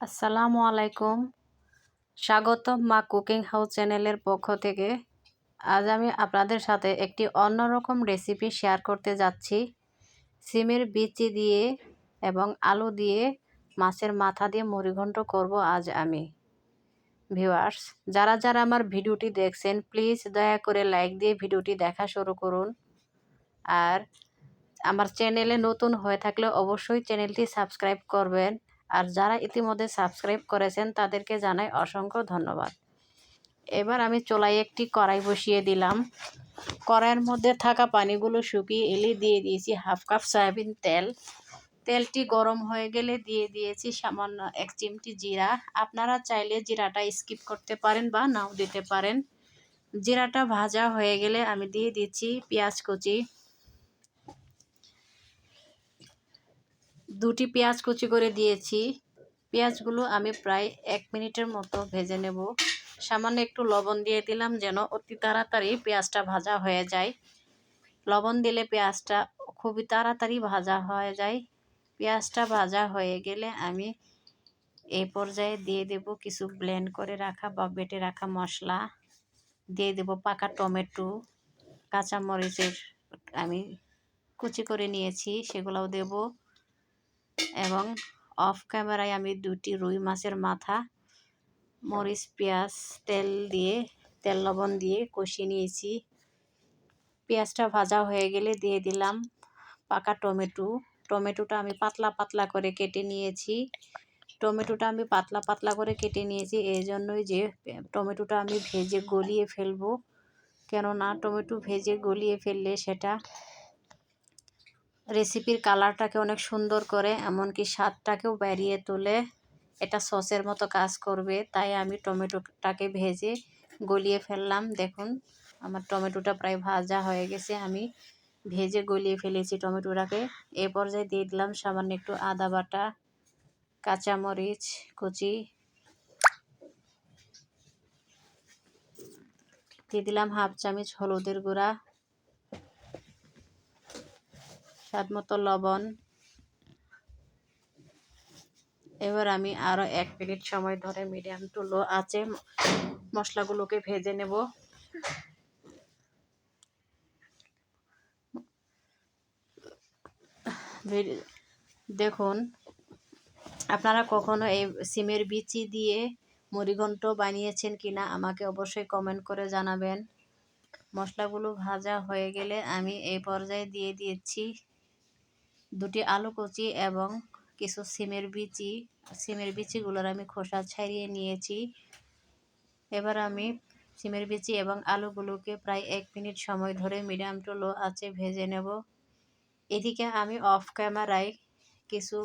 আসসালামু আলাইকুম। স্বাগতম মা কুকিং হাউস চ্যানেলের পক্ষ থেকে। আজ আমি আপনাদের সাথে একটি অন্যরকম রেসিপি শেয়ার করতে যাচ্ছি। সিমের বিচি দিয়ে এবং আলু দিয়ে মাছের মাথা দিয়ে মুড়িঘণ্ট করব আজ আমি। ভিউয়ার্স, যারা যারা আমার ভিডিওটি দেখছেন, প্লিজ দয়া করে লাইক দিয়ে ভিডিওটি দেখা শুরু করুন। আর আমার চ্যানেলে নতুন হয়ে থাকলে অবশ্যই চ্যানেলটি সাবস্ক্রাইব করবেন। আর যারা ইতিমধ্যে সাবস্ক্রাইব করেছেন, তাদেরকে জানাই অসংখ্য ধন্যবাদ। এবার আমি চোলাই একটি কড়াই বসিয়ে দিলাম। কড়াইয়ের মধ্যে থাকা পানিগুলো শুকিয়ে এলে দিয়ে দিয়েছি হাফ কাপ সয়াবিন তেল। তেলটি গরম হয়ে গেলে দিয়ে দিয়েছি সামান্য এক চিমটি জিরা। আপনারা চাইলে জিরাটা স্কিপ করতে পারেন বা নাও দিতে পারেন। জিরাটা ভাজা হয়ে গেলে আমি দিয়ে দিচ্ছি পেঁয়াজ কুচি। দুটি পেঁয়াজ কুচি করে দিয়েছি। পেঁয়াজগুলো আমি প্রায় এক মিনিটের মতো ভেজে নেব। সামান্য একটু লবণ দিয়ে দিলাম যেন অতি তাড়াতাড়ি পেঁয়াজটা ভাজা হয়ে যায়। লবণ দিলে পেঁয়াজটা খুবই তাড়াতাড়ি ভাজা হয়ে যায়। পেঁয়াজটা ভাজা হয়ে গেলে আমি এই পর্যায়ে দিয়ে দেব কিছু ব্লেন্ড করে রাখা বা বেটে রাখা মশলা। দিয়ে দেব পাকা টমেটো, কাঁচামরিচের আমি কুচি করে নিয়েছি, সেগুলোও দেব। এবং অফ ক্যামেরায় আমি দুটি রুই মাছের মাথা, মরিচ, পেঁয়াজ, তেল দিয়ে, তেল লবণ দিয়ে কষিয়ে নিয়েছি। পেঁয়াজটা ভাজা হয়ে গেলে দিয়ে দিলাম পাকা টমেটো। টমেটোটা আমি পাতলা পাতলা করে কেটে নিয়েছি। টমেটোটা আমি পাতলা পাতলা করে কেটে নিয়েছি। এই জন্যই যে টমেটোটা আমি ভেজে গলিয়ে ফেলব। কেননা টমেটো ভেজে গলিয়ে ফেললে সেটা রেসিপির কালারটাকে অনেক সুন্দর করে, এমনকি স্বাদটাকেও বাড়িয়ে তোলে এটা সসের মতো কাজ করবে। তাই আমি টমেটোটাকে ভেজে গলিয়ে ফেললাম। দেখুন, আমার টমেটোটা প্রায় ভাজা হয়ে গেছে। আমি ভেজে গলিয়ে ফেলেছি টমেটোটাকে। এ পর্যায়ে দিয়ে দিলাম সামান্য একটু আদা বাটা, কাঁচামরিচ, কুচি। দিয়ে দিলাম হাফ চামচ হলুদের গুঁড়া। স্বাদ মতো লবণ। এবার আমি আরও এক মিনিট সময় ধরে মিডিয়াম টু লো আছে মশলাগুলোকে ভেজে নেব। দেখুন, আপনারা কখনো এই সিমের বিচি দিয়ে মুড়িঘণ্ট বানিয়েছেন কিনা আমাকে অবশ্যই কমেন্ট করে জানাবেন। মশলাগুলো ভাজা হয়ে গেলে আমি এই পর্যায়ে দিয়ে দিয়েছি দুটি আলু কুচি এবং কিছু সিমের বিচি, সিমের বিচিগুলোর আমি খোসা ছাড়িয়ে নিয়েছি। এবার আমি সিমের বিচি এবং আলুগুলোকে প্রায় এক মিনিট সময় ধরে মিডিয়াম টু লো আছে ভেজে নেব। এদিকে আমি অফ ক্যামেরায় কিছু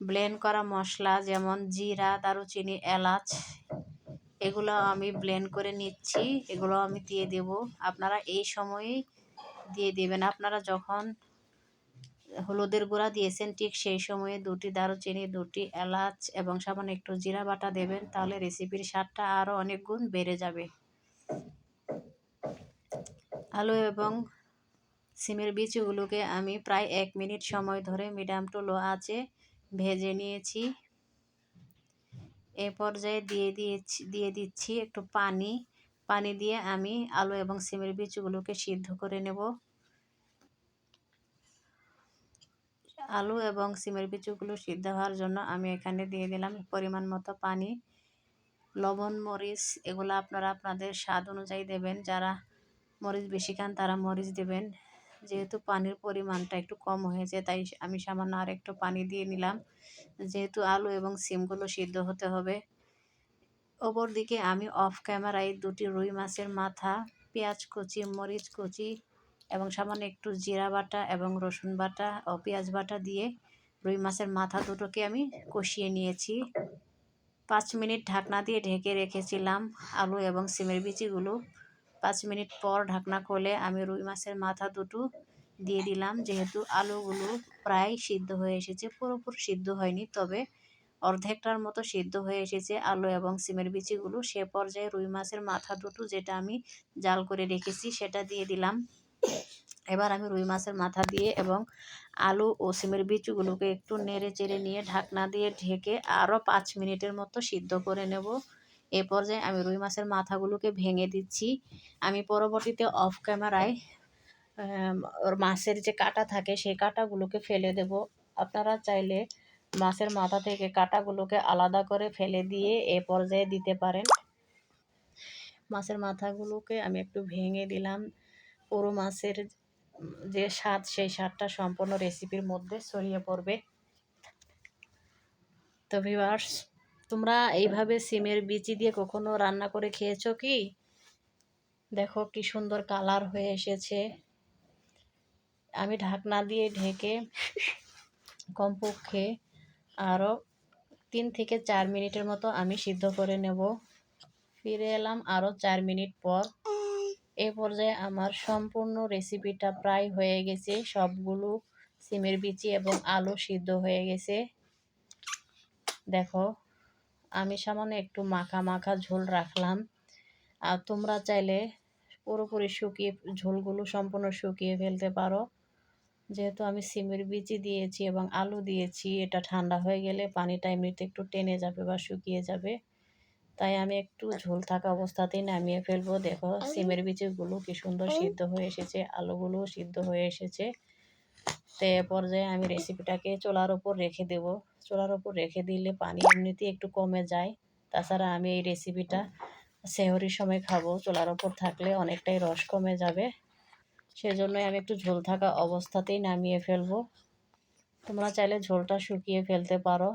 ব্লেন্ড করা মশলা যেমন জিরা, দারুচিনি, এলাচ, এগুলো আমি ব্লেন্ড করে নিচ্ছি। এগুলো আমি দিয়ে দেব। আপনারা এই সময়েই দিয়ে দেবেন। আপনারা যখন হলুদের গুঁড়া দিয়েছেন, ঠিক সেই সময়ে দুটি দারুচিনি, দুটি এলাচ এবং সামান্য একটু জিরা বাটা দেবেন, তাহলে রেসিপির স্বাদটা আরও অনেক গুণ বেড়ে যাবে। আলু এবং সিমের বীজগুলোকে আমি প্রায় এক মিনিট সময় ধরে মিডিয়াম টু লো আছে ভেজে নিয়েছি। এ পর্যায়ে দিয়ে দিয়েছি, দিয়ে দিচ্ছি একটু পানি। পানি দিয়ে আমি আলু এবং সিমের বীজগুলোকে সিদ্ধ করে নেব। আলু এবং সিমের বিচুগুলো সিদ্ধ হওয়ার জন্য আমি এখানে দিয়ে দিলাম পরিমাণ মতো পানি, লবণ, মরিচ, এগুলো আপনারা আপনাদের স্বাদ অনুযায়ী দেবেন। যারা মরিচ বেশি খান তারা মরিচ দেবেন। যেহেতু পানির পরিমাণটা একটু কম হয়েছে, তাই আমি সামান্য আর একটু পানি দিয়ে নিলাম। যেহেতু আলু এবং সিমগুলো সিদ্ধ হতে হবে। ওপর দিকে আমি অফ ক্যামেরায় দুটি রুই মাছের মাথা, পেঁয়াজ কুচি, মরিচ কুচি এবং সামান্য একটু জিরা বাটা এবং রসুন বাটা ও পেঁয়াজ বাটা দিয়ে রুই মাছের মাথা দুটোকে আমি কষিয়ে নিয়েছি। পাঁচ মিনিট ঢাকনা দিয়ে ঢেকে রেখেছিলাম আলু এবং সিমের বিচিগুলো। পাঁচ মিনিট পর ঢাকনা খুলে আমি রুই মাছের মাথা দুটো দিয়ে দিলাম। যেহেতু আলুগুলো প্রায় সিদ্ধ হয়ে এসেছে, পুরোপুরি সিদ্ধ হয়নি, তবে অর্ধেকটার মতো সিদ্ধ হয়ে এসেছে আলু এবং সিমের বিচিগুলো। সে পর্যায়ে রুই মাছের মাথা দুটো যেটা আমি জাল করে রেখেছি সেটা দিয়ে দিলাম। এবার আমি রুই মাছের মাথা দিয়ে এবং আলু ও সিমের বিচুগুলোকে একটু নেড়ে চেড়ে নিয়ে ঢাকনা দিয়ে ঢেকে আরও পাঁচ মিনিটের মতো সিদ্ধ করে নেব। এ পর্যায়ে আমি রুই মাছের মাথাগুলোকে ভেঙে দিচ্ছি। আমি পরবর্তীতে অফ ক্যামেরায় মাছের যে কাটা থাকে সেই কাটাগুলোকে ফেলে দেব। আপনারা চাইলে মাছের মাথা থেকে কাটাগুলোকে আলাদা করে ফেলে দিয়ে এ পর্যায়ে দিতে পারেন। মাছের মাথাগুলোকে আমি একটু ভেঙে দিলাম। পুরো মাছের যে স্বাদ, সেই স্বাদটা সম্পূর্ণ রেসিপির মধ্যে ছড়িয়ে পড়বে। তো ভিউয়ার্স তোমরা এইভাবে সিমের বিচি দিয়ে কখনো রান্না করে খেয়েছো কি? দেখো কি সুন্দর কালার হয়ে এসেছে। আমি ঢাকনা দিয়ে ঢেকে কমপক্ষে আরও তিন থেকে চার মিনিটের মতো আমি সিদ্ধ করে নেব। ফিরে এলাম আরও চার মিনিট পর। এ পর্যায়ে আমার সম্পূর্ণ রেসিপিটা প্রায় হয়ে গেছে। সবগুলো সিমের বিচি এবং আলু সিদ্ধ হয়ে গেছে। দেখো, আমি সামান্য একটু মাখা মাখা ঝোল রাখলাম। আর তোমরা চাইলে পুরোপুরি শুকিয়ে, ঝোলগুলো সম্পূর্ণ শুকিয়ে ফেলতে পারো। যেহেতু আমি সিমের বিচি দিয়েছি এবং আলু দিয়েছি, এটা ঠান্ডা হয়ে গেলে পানিটা এমনিতে একটু টেনে যাবে বা শুকিয়ে যাবে। তাই আমি একটু ঝোল থাকা অবস্থাতেই নামিয়ে ফেলব। দেখো, সিমের বিচিগুলো কি সুন্দর সিদ্ধ হয়ে এসেছে আলুগুলো সিদ্ধ হয়ে এসেছে। তো এ পর্যায়ে আমি রেসিপিটাকে চোলার ওপর রেখে দেব। চোলার ওপর রেখে দিলে পানি এমনিতেই একটু কমে যায়। তাছাড়া আমি এই রেসিপিটা সেহরির সময় খাব। চোলার ওপর থাকলে অনেকটাই রস কমে যাবে। সেজন্যই আমি একটু ঝোল থাকা অবস্থাতেই নামিয়ে ফেলব। তোমরা চাইলে ঝোলটা শুকিয়ে ফেলতে পারো।